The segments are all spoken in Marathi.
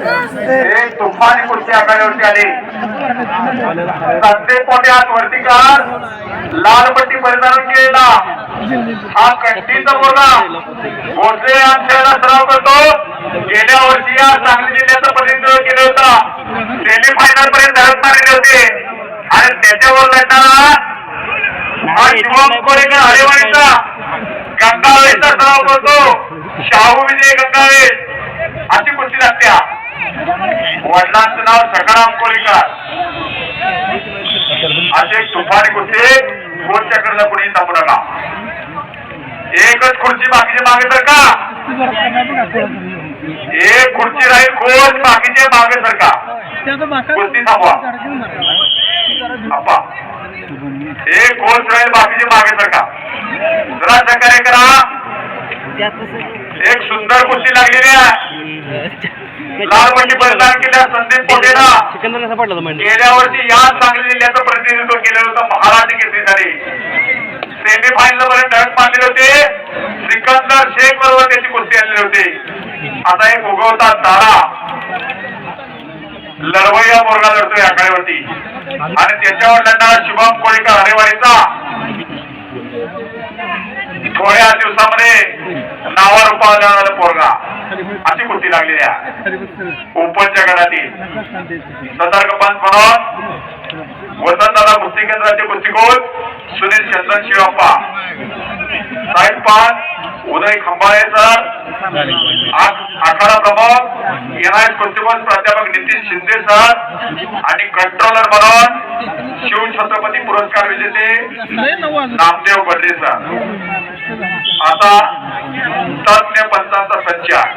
एक तुफानी कुर्सी आघाडीवरती आली. संदीप मोठे हात वरती कर. लालपट्टी परिधान केलेला हा कंटीचा बोला. भोसले या खेळाला सराव करतो. गेल्या वर्षी या सांगली जिल्ह्याचं प्रतिनिधित्व केलं होतं. सेमी फायनल पर्यंत धडक मारले होते आणि त्याच्यावर लढणारा हा शिवम कोरेकर हरेवाडीचा गंगावेचा सराव करतो. शाहू विजय गंगावेल अशी कुस्ती लागत्या वडिलांचं नाव सकाराम कोळीकर असे तुफानी कुस्ती कोण चक्रला कोणी थांबू नका एकच खुर्ची बाकीचे मागे तर का? एक खुर्ची राहील कोण बाकीचे मागे सरका कुस्ती थांबवा. एक कोच राहील बाकीचे मागे सरका जरा सहकार्य करा. एक सुंदर कुस्ती लागलेली आहे. लाल पट्टी परिधान केल्या संदीप मोठेला सिकंदर कसा पडला म्हणजे गेल्या वर्षी या सांगली जिल्ह्याचं प्रतिनिधित्व केलं होतं महाराष्ट्र केसरीसाठी. सेमी फायनल पर्यंत धडक मारले होते. सिकंदर शेख बरोबर त्याची कुस्ती आणली होती. आता एक उगवता तारा. लढवय्या मोरगा लढतोय आखाड्यावरती आणि त्याच्यावर लढणारा शुभम कोळीकर हरेवाडीचा थोड्या दिवसामध्ये नावावर उपावला पोरगा. अशी कुस्ती लागलेली आहे? ओपनच्या गटातील सतर्क पंच म्हणून वसंतदादा कुस्ती केंद्राचे कुस्तीकोच सुनील चंदन शिवप्पा. साहेब पाच उदय खंबाळे सर आखाडा प्रमुख एनआयएस कुस्तीकोच प्राध्यापक नितीन शिंदे सर आणि कंट्रोलर म्हणून शिव छत्रपती पुरस्कार विजेते नामदेव बर्डे सर. आता तज्ञ पंचांचा संच आहे.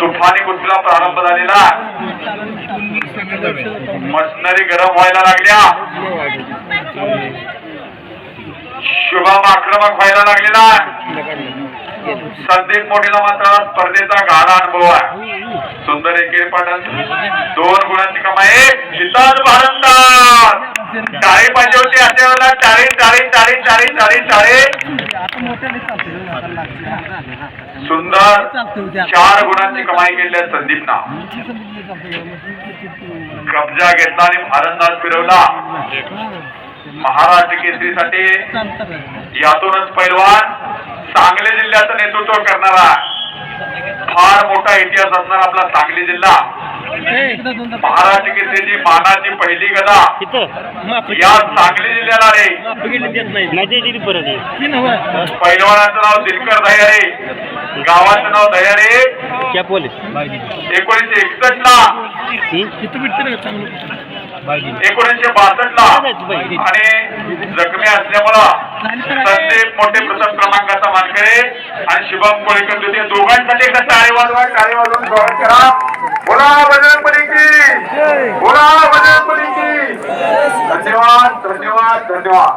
तुफानी कुस्तीला प्रारंभ झालेला? मशनरी गरम व्हायला लागल्या. शुभम आक्रमक व्हायला लागलेला संदीप मोठीला मात्र स्पर्धेचा गाडा अनुभव आहे. सुंदर एके पाटण. दोन गुणांची कमाई. हिताज भारंदाज टाळी पाहिजे होती. अशा वेळेला चाळीस चाळीस चाळीस चाळीस चाळीस चाळीस सुंदर चार गुणांची कमाई केली आहे संदीपना. कब्जा घेतला आणि भारंदाज फिरवला. महाराष्ट्र केसरीसाठी यातूनच पैलवान सांगली जिल्ह्याचं नेतृत्व करणारा फार मोठा इतिहास असणारा आपला सांगली जिल्हा. महाराष्ट्र केसरीची मानाची पहिली गदा या सांगली जिल्ह्याला रे. पैलवानाचं नाव दिनकर दह्यारे गावाचं नाव पोलीस? एकोणीसशे एकसष्ट ला एकोणीसशे बासष्ट ला आणि जखमी असल्यामुळं संदीप मोठे प्रथम क्रमांकाचा मानकरे आणि शुभम कोळेकर द्वितीय. दोघांसाठी एकदा टाळी वाजवा टाळी वाजवून स्वागत करा. बोला बजरंगबली बोला बजरंगबली धन्यवाद धन्यवाद धन्यवाद.